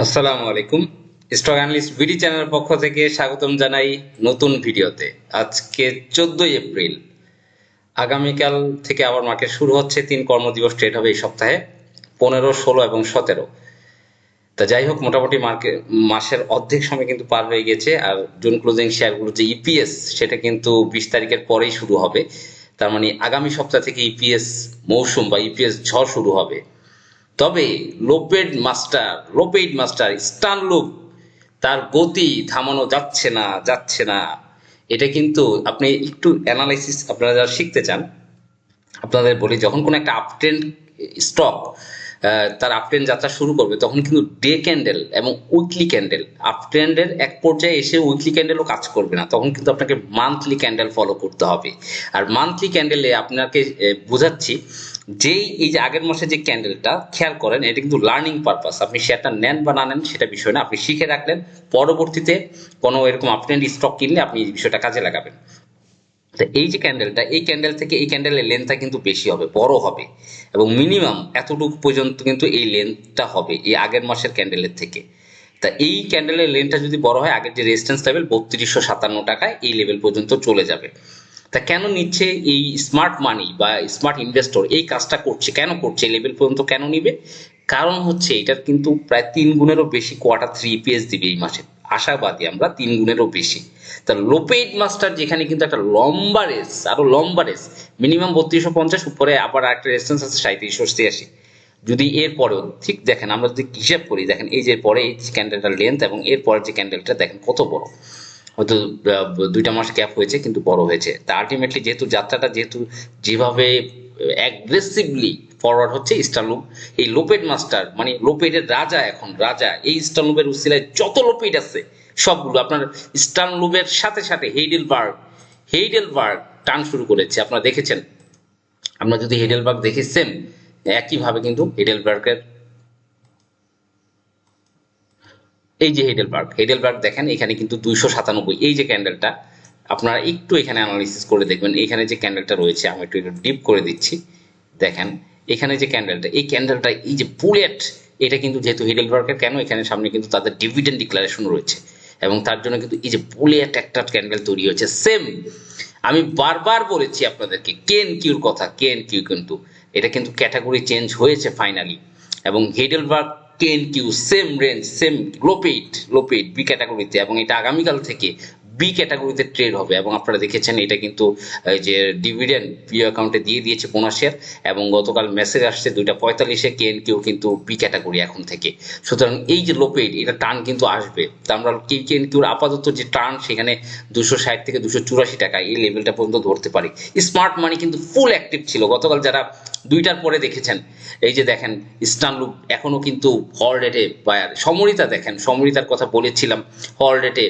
আসসালামু আলাইকুম। Stock analyst ভিডি চ্যানেলের পক্ষ থেকে স্বাগতম জানাই নতুন ভিডিওতে। আজকে চোদ্দই এপ্রিল। আগামীকাল থেকে আবার মার্কেট শুরু হচ্ছে তিন কর্মদিবস ট্রেড হবে এই সপ্তাহে, পনেরো, ষোলো এবং সতেরো। তা যাই হোক, মোটামুটি মার্কেট মাসের অর্ধেক সময় কিন্তু পার হয়ে গেছে, আর জুন ক্লোজিং শেয়ারগুলো যে ইপিএস সেটা কিন্তু বিশ তারিখের পরেই শুরু হবে। তার মানে আগামী সপ্তাহ থেকে ইপিএস মৌসুম বা ইপিএস ঝড় শুরু হবে। তবে লোপেড মাস্টার লোপেড মাস্টার স্টানলুপ তার গতি থামানো যাচ্ছে না যাচ্ছে না। এটা কিন্তু আপনি একটু অ্যানালাইসিস আপনারা যারা শিখতে চান, আপনাদের বলি যখন কোনো একটা আপট্রেন্ড স্টক তার আপট্রেন্ড যাত্রা শুরু করবে, তখন কিন্তু ডে ক্যান্ডেল এবং উইকলি ক্যান্ডেল আপট্রেন্ডের এক পর্যায়ে এসে উইকলি ক্যান্ডেলও কাজ করবে না। তখন কিন্তু আপনাকে মান্থলি ক্যান্ডেল ফলো করতে হবে। আর মান্থলি ক্যান্ডেলে আপনাকে বোঝাচ্ছি যেই, এই যে আগের মাসে যে ক্যান্ডেলটা, খেয়াল করেন, এটা কিন্তু লার্নিং পারপাস আপনি শেয়ারটা নেন বা না নেন, সেটা বিষয় না। আপনি শিখে রাখলেন, পরবর্তীতে কোনো এরকম আপট্রেন্ড স্টক কিনলে আপনি এই বিষয়টা কাজে লাগাবেন। তো এই যে ক্যান্ডেলটা, এই ক্যান্ডেল থেকে এই ক্যান্ডেলের লেন্থটা কিন্তু বেশি হবে, বড় হবে। এবং মিনিমাম এতটুকু পর্যন্ত কিন্তু এই লেন্থটা হবে, এই আগের মাসের ক্যান্ডেলের থেকে। তা এই ক্যান্ডেলের লেন্থটা যদি বড় হয়, আগের যে রেজিস্ট্যান্স লেভেল বত্রিশশো সাতান্ন টাকায় এই লেভেল পর্যন্ত চলে যাবে। তা কেন নিচ্ছে এই স্মার্ট মানি বা স্মার্ট ইনভেস্টর এই কাজটা করছে, কেন করছে? লেভেল পর্যন্ত কেন নিবে? কারণ হচ্ছে এটার কিন্তু প্রায় তিন গুণেরও বেশি কোয়ার্টার থ্রি পিএস দিবে এই মাসে। আশাবাদী আমরা তিন গুণেরও বেশি। তা লোপেড মাস্টার যেখানে কিন্তু একটা লম্বা রেস আরও লম্বা রেস মিনিমাম বত্রিশশো পঞ্চাশ, উপরে আবার একটা রেজিস্ট্যান্স আছে সাঁত্রিশশো ছিয়াশি। যদি এর পরেও ঠিক দেখেন আমরা যদি হিসাব করি, দেখেন এই যে পরে এই ক্যান্ডেলটার লেন্থ এবং এর পরের যে ক্যান্ডেলটা দেখেন কত বড়। হয়তো দুইটা মাস গ্যাপ হয়েছে, কিন্তু বড় হয়েছে। তা আলটিমেটলি যেহেতু যাত্রাটা, যেহেতু যেভাবে অ্যাগ্রেসিভলি ফরওয়ার্ড হচ্ছে ইস্টার্লুপ এই লোপেড মাস্টার মানে লোপেডের রাজা এখন, রাজা, এই ইস্টার্লুপের উসিলায় যত লোপেড আছে, সবগুলো আপনার ইস্টার্লুপের সাথে সাথে হেইডেলবার্গ হেইডেলবার্গ টান শুরু করেছে। আপনারা দেখেছেন, আপনারা যদি হেডেলবার্গ দেখি সেম একইভাবে কিন্তু হেডেলবার্গের এই যে হেডেল হেডেলবার্গ হেডেলবার্গ দেখেন, এখানে কিন্তু দুইশো সাতানব্বই। এই যে ক্যান্ডেলটা আপনারা একটু এখানে অ্যানালিসিস করে দেখবেন। এখানে যে ক্যান্ডেলটা রয়েছে, আমি একটু ডিপ করে দিচ্ছি। দেখেন, এখানে যে ক্যান্ডেলটা এই ক্যান্ডেলটা এই যে বুলেট এটা কিন্তু যেহেতু হিডেলবার্গের কেন, এখানে সামনে কিন্তু তাদের ডিভিডেন্ড ডিক্লারেশন রয়েছে। এবং তার জন্য কিন্তু এই যে বুলেট একটা ক্যান্ডেল তৈরি হয়েছে সেম আমি বারবার বলেছি আপনাদেরকে কেন কিউর কথা কেন কিউ কিন্তু, এটা কিন্তু ক্যাটাগরি চেঞ্জ হয়েছে ফাইনালি এবং হিডেলবার্গ কেন কিউ সেম রেঞ্জ সেম লোপেট লোপেট বি ক্যাটাগরিতে এবং এটা আগামীকাল থেকে বি ক্যাটাগরিতে ট্রেড হবে এবং আপনারা দেখেছেন এটা কিন্তু যে ডিভিডেন্ড পিও অ্যাকাউন্টে দিয়ে দিয়েছে পনেরো শেয়ার এবং গতকাল মেসেজ আসছে দুইটা পঁয়তাল্লিশে কেন কিউ কিন্তু বি ক্যাটাগরি এখন থেকে। সুতরাং এই যে লোপেট এটা টার্ন কিন্তু আসবে। তা আমরা কে কেন কিউর আপাতত যে টার্ন সেখানে দুশো ষাট থেকে দুশো চুরাশি টাকা এই লেভেলটা পর্যন্ত ধরতে পারি। স্মার্ট মানি কিন্তু ফুল অ্যাক্টিভ ছিল। গতকাল যারা দুইটার পরে দেখেছেন, এই যে দেখেন স্টানলুপ এখনও কিন্তু হল রেটে বায়ার সমরিতা দেখেন, সমরিতার কথা বলেছিলাম হল রেটে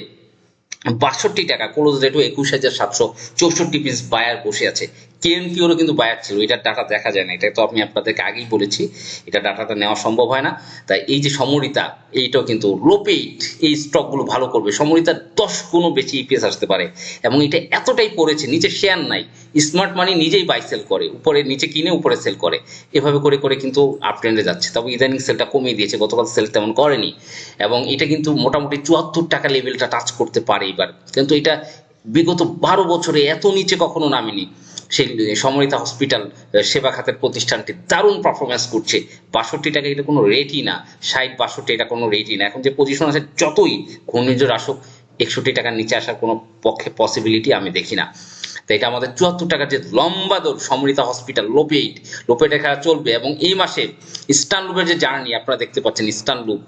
বাষট্টি টাকা ক্লোজ রেটও একুশ হাজার সাতশো চৌষট্টি পিস বায়ার বসে আছে। কেএনকিউরও কিন্তু বায়ার ছিল, এটার ডাটা দেখা যায় না। এটা তো আমি আপনাদেরকে আগেই বলেছি, এটা ডাটাটা নেওয়া সম্ভব হয় না। তাই এই যে সমরিতা, এইটাও কিন্তু লোপেট এই স্টকগুলো ভালো করবে। সমরিতার দশ গুণও বেশি ইপিএস আসতে পারে। এবং এটা এতটাই পড়েছে, নিচে শেয়ার নাই। স্মার্ট মানি নিজেই বাই সেল করে, উপরে নিচে কিনে উপরে সেল করে। এভাবে করে করে কিন্তু আপ ট্রেন্ডে যাচ্ছে। তবে ইদানিং সেলটা কমিয়ে দিয়েছে, গতকাল সেল তেমন করেনি। এবং এটা কিন্তু মোটামুটি চুয়াত্তর টাকা লেভেলটা টাচ করতে পারে এবার। কিন্তু এটা বিগত বারো বছরে এত নিচে কখনো নামেনি। সেই সমরিতা হসপিটাল সেবা খাতের প্রতিষ্ঠানটি দারুণ পারফরমেন্স করছে। বাষট্টি টাকা এটা কোনো রেটই না। ষাট, বাষট্টি, এটা কোনো রেটই না। এখন যে পজিশন আছে, যতই ঘূর্ণিঝড় আসুক, একষট্টি টাকার নিচে আসার কোনো পক্ষে পসিবিলিটি আমি দেখি না। তো এটা আমাদের চুয়াত্তর টাকার যে লম্বা দৌড় সমৃতা হসপিটাল লোপেট লোপেটের খেলা চলবে এবং এই মাসে ইস্টার্ন লুপের যে জার্নি আপনারা দেখতে পাচ্ছেন ইস্টার্ন লুপ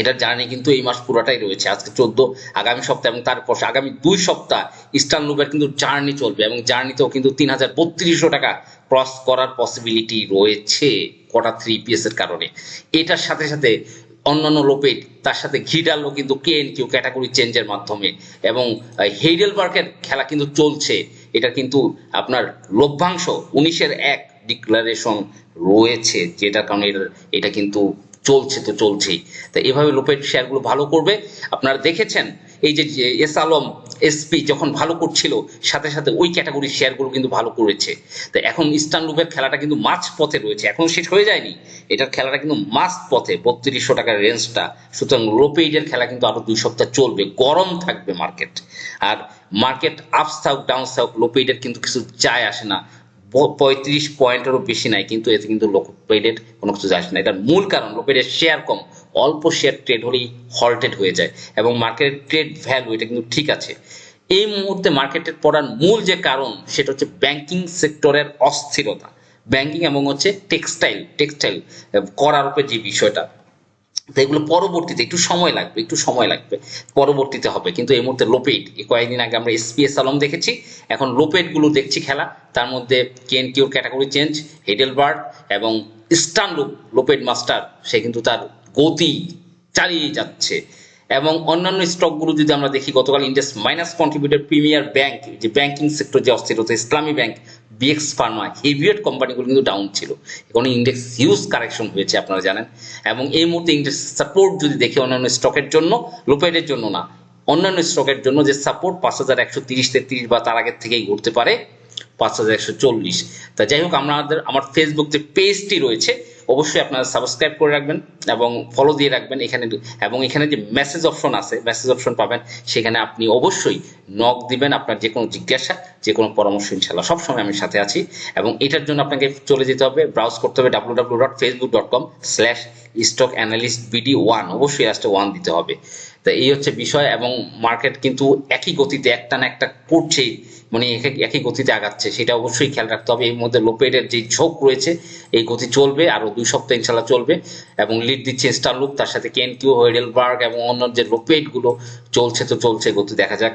এটার জার্নি কিন্তু এই মাস পুরোটাই রয়েছে। আজকে চোদ্দ, আগামী সপ্তাহ এবং তারপর আগামী দুই সপ্তাহ ইস্টার্ন লুপের কিন্তু জার্নি চলবে এবং জার্নিতেও কিন্তু তিন হাজার বত্রিশশো টাকা ক্রস করার পসিবিলিটি রয়েছে কোটা থ্রি পিএস এর কারণে। এটার সাথে সাথে অন্যান্য লোপেট তার সাথে ঘিডালও কিন্তু কে এন কিউ ক্যাটাগরি চেঞ্জের মাধ্যমে এবং হেইডেলবার্গের খেলা কিন্তু চলছে। এটা কিন্তু আপনার লভ্যাংশ উনিশের এক ডিক্লারেশন রয়েছে, যেটার কারণে এটা কিন্তু চলছে তো চলছেই। তো এভাবে লোপেট শেয়ারগুলো ভালো করবে। আপনারা দেখেছেন, এই যে এস আলম এসপি যখন ভালো করছিল, সাথে সাথে ওই ক্যাটাগরির শেয়ারগুলো কিন্তু ভালো করেছে। তো এখন ইস্টার্ন লুপের খেলাটা কিন্তু মাঝ পথে রয়েছে। এখনও শেষ হয়ে যায়নি। এটার খেলাটা কিন্তু মাঝ পথে, বত্রিশশো টাকার রেঞ্জটা সুতরাং লোপেইডের খেলা কিন্তু আরও দুই সপ্তাহ চলবে। গরম থাকবে মার্কেট আর মার্কেট আপস থাক ডাউন থাক লোপেইডের কিন্তু কিছু চায় আসে না। পঁয়ত্রিশ পয়েন্টেরও বেশি নাই, কিন্তু এতে কিন্তু লোপেডের কোনো কিছু যায় না। এটার মূল কারণ লোপেডের শেয়ার কম, অল্প শেয়ার ট্রেড হলেই হল্টেড হয়ে যায় এবং মার্কেটের ট্রেড ভ্যালু এটা কিন্তু ঠিক আছে। এই মুহূর্তে মার্কেটের পড়ার মূল যে কারণ, সেটা হচ্ছে ব্যাংকিং সেক্টরের অস্থিরতা। ব্যাংকিং এবং হচ্ছে টেক্সটাইল টেক্সটাইল করার উপরে যে বিষয়টা, তো এগুলো পরবর্তীতে একটু সময় লাগবে, একটু সময় লাগবে, পরবর্তীতে হবে। কিন্তু এই মুহূর্তে লোপেট কয়েকদিন আগে আমরা এসপিএস আলম দেখেছি, এখন লোপেটগুলো দেখছি খেলা, তার মধ্যে কেন কিউর ক্যাটাগরি চেঞ্জ হেডেলবার্ড এবং স্টান লুপ লোপেট মাস্টার, সে কিন্তু তার গতি চালিয়ে যাচ্ছে। এবং অন্যান্য স্টকগুলো যদি আমরা দেখি, গতকাল index minus contributed premier bank, যে ব্যাংকিং সেক্টর যে অস্থিরতা ইসলামী ব্যাংক, বিএক্স ফার্মা হেভিয়েট কোম্পানিগুলো কিন্তু ডাউন ছিল। এখন ইন্ডেক্স হিউজ কারেকশন হয়েছে, আপনারা জানেন। এবং এই মুহূর্তে ইন্ডেক্স সাপোর্ট যদি দেখি অন্যান্য স্টকের জন্য লোপেডের জন্য না, অন্যান্য স্টকের জন্য যে সাপোর্ট পাঁচ হাজার একশো তিরিশ তেত্রিশ বা তার আগের থেকেই ঘুরতে পারে পাঁচ হাজার একশো চল্লিশ। তা যাই হোক, আমাদের আমার ফেসবুক যে পেজটি রয়েছে। অবশ্যই আপনারা সাবস্ক্রাইব করে রাখবেন এবং ফলো দিয়ে রাখবেন এখানে এবং এখানে যে মেসেজ অপশন আছে মেসেজ অপশন পাবেন, সেখানে আপনি অবশ্যই নক দিবেন, আপনার যে কোনো জিজ্ঞাসা, যে কোনো পরামর্শ ইনশাল্লাহ সবসময় আমি সাথে আছি এবং এটার জন্য আপনাকে চলে যেতে হবে ব্রাউজ করতে হবে W W dot Facebook dot com slash stock analyst BD one অবশ্যই আসতে ওয়ান দিতে হবে। তো এই হচ্ছে বিষয় এবং মার্কেট কিন্তু একই গতিতে একটা না একটা করছেই মানে একই গতিতে আগাচ্ছে, সেটা অবশ্যই খেয়াল রাখতে হবে। এর মধ্যে লোপেডের যে ঝোঁক রয়েছে, এই গতি চলবে, আরও দুই সপ্তাহ ইনশাল্লাহ চলবে এবং লিড দিচ্ছে স্টারলুক তার সাথে কেন কিউ হেডেলবার্গ এবং অন্য যে লোপেডগুলো চলছে, তো চলছে গতি। দেখা যাক